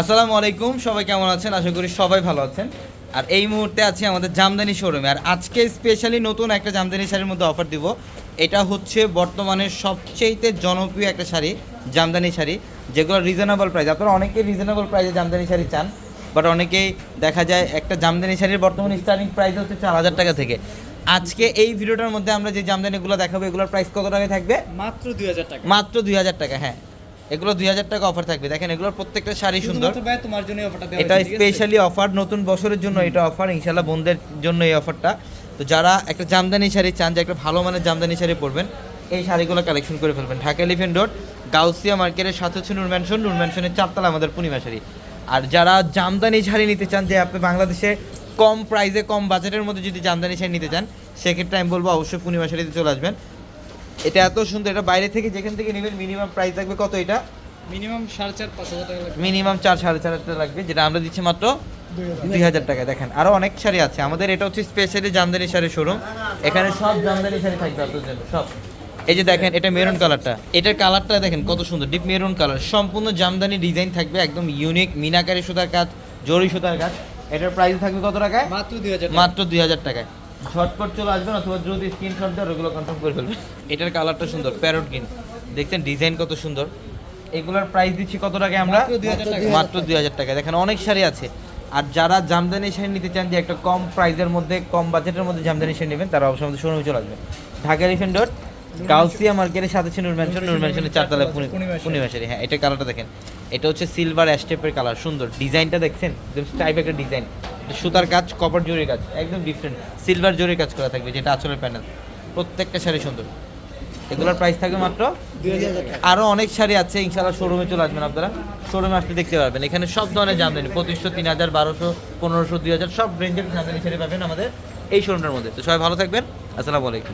আসসালামু আলাইকুম সবাই কেমন আছেন? আশা করি সবাই ভালো আছেন। আর এই মুহূর্তে আছি আমাদের জামদানি শোরুমে আর আজকে স্পেশালি নতুন একটা জামদানি শাড়ির মধ্যে অফার দিব। এটা হচ্ছে বর্তমানে সবচেয়েতে জনপ্রিয় একটা শাড়ি জামদানি শাড়ি যেগুলো রিজনেবল প্রাইস আপনারা অনেকেই রিজনেবল প্রাইসে জামদানি শাড়ি চান বাট অনেকেই দেখা যায় একটা জামদানি শাড়ির বর্তমানে স্টার্টিং প্রাইস হচ্ছে চার হাজার টাকা থেকে। আজকে এই ভিডিওটার মধ্যে আমরা যে জামদানিগুলো দেখাবো এগুলোর প্রাইস কত টাকায় থাকবে? মাত্র দুই হাজার টাকা। মাত্র দুই হাজার টাকা হ্যাঁ। এগুলো দুই হাজার টাকা অফার থাকবে। দেখেন এগুলোর প্রত্যেকটা শাড়ি সুন্দর। তোমার জন্য অফারটা এটা? স্পেশালি অফার নতুন বছরের জন্য এটা অফার ইনশাল্লাহ বোনদের জন্য এই অফারটা তো যারা একটা জামদানি শাড়ি চান যে একটা ভালো মানের জামদানি শাড়ি পরবেন এই শাড়িগুলো কালেকশন করে ফেলবেন। ঢাকা এলিফেন্ট রোড গাউসিয়া মার্কেটের সাথে হচ্ছে নুর ম্যানশন নুর ম্যানশনের চারতলা আমাদের পূর্ণিমা শাড়ি। আর যারা জামদানি শাড়ি নিতে চান যে আপনি বাংলাদেশে কম প্রাইসে কম বাজেটের মধ্যে যদি জামদানি শাড়ি নিতে চান সেক্ষেত্রে আমি বলব অবশ্যই পূর্ণিমা শাড়িতে চলে আসবেন। এটা এত সুন্দর এটা বাইরে থেকে যেখান থেকে নেবেন মিনিমাম প্রাইস থাকবে কত এটা? মিনিমাম সাড়ে চার পাঁচ হাজার টাকা লাগবে। মিনিমাম চার সাড়ে চার হাজার টাকা লাগবে যেটা আমরা দিচ্ছি মাত্র দুই হাজার। টাকা। দেখেন আরও অনেক শাড়ি আছে। আমাদের এটা হচ্ছে স্পেশালি জামদানি শাড়ি শোরুম এখানে সব জামদানি শাড়ি থাকবে আপনাদের জন্য সব। এই যে দেখেন এটা মেরুন কালারটা এটার কালারটা দেখেন কত সুন্দর ডিপ মেরুন কালার সম্পূর্ণ জামদানি ডিজাইন থাকবে একদম ইউনিক মিনাকারি সুতার কাজ জরি সুতার কাজ। এটার প্রাইস থাকবে কত টাকায়? মাত্র দুই হাজার মাত্র দুই হাজার টাকায়। ঝটপট চলে আসবেন অথবা দ্রুত স্ক্রিনশট দিয়ে ওগুলো কনফার্ম করে ফেলবেন এটার কালারটা সুন্দর প্যারট গ্রিন দেখছেন ডিজাইন কত সুন্দর। এগুলোর প্রাইস দিচ্ছি কত টাকায় আমরা? মাত্র 2000 টাকা। মাত্র দুই হাজার টাকায় দেখেন অনেক শাড়ি আছে। আর যারা জামদানি শাড়ি নিতে চান যে একটা কম প্রাইসের মধ্যে কম বাজেটের মধ্যে জামদানি শাড়ি নেবেন তারা অবশ্যই আমাদের শোরুমে চলে আসবেন ঢাকা রিফেন্ড রোড গাউসিয়া মার্কেটের সাথে আছে নুর ম্যানশন নুর ম্যানশনের চারতলায় পূর্ণিমা শাড়ি। হ্যাঁ এটা কালারটা দেখেন। এটা হচ্ছে সিলভার অ্যাস্টেপের কালার সুন্দর। ডিজাইনটা দেখছেন? একদম টাইপ একটা ডিজাইন সুতার কাজ কপার জরির কাজ একদম ডিফারেন্ট সিলভার জরির কাজ করা থাকবে যেটা আঁচলের প্যানেল প্রত্যেকটা শাড়ি সুন্দর। এগুলোর প্রাইস থাকবে মাত্র দুই হাজার আরও অনেক শাড়ি আছে ইনশাল্লাহ শোরুমে চলে আসবেন আপনারা। শোরুমে আসতে দেখতে পারবেন। এখানে সব ধরনের জামদানি পঁচিশশো তিন হাজার বারোশো পনেরোশো দুই হাজার সব রেঞ্জের জামদানি শাড়ি পাবেন আমাদের এই শোরুমটার মধ্যে। তো সবাই ভালো থাকবেন। আসসালামু আলাইকুম।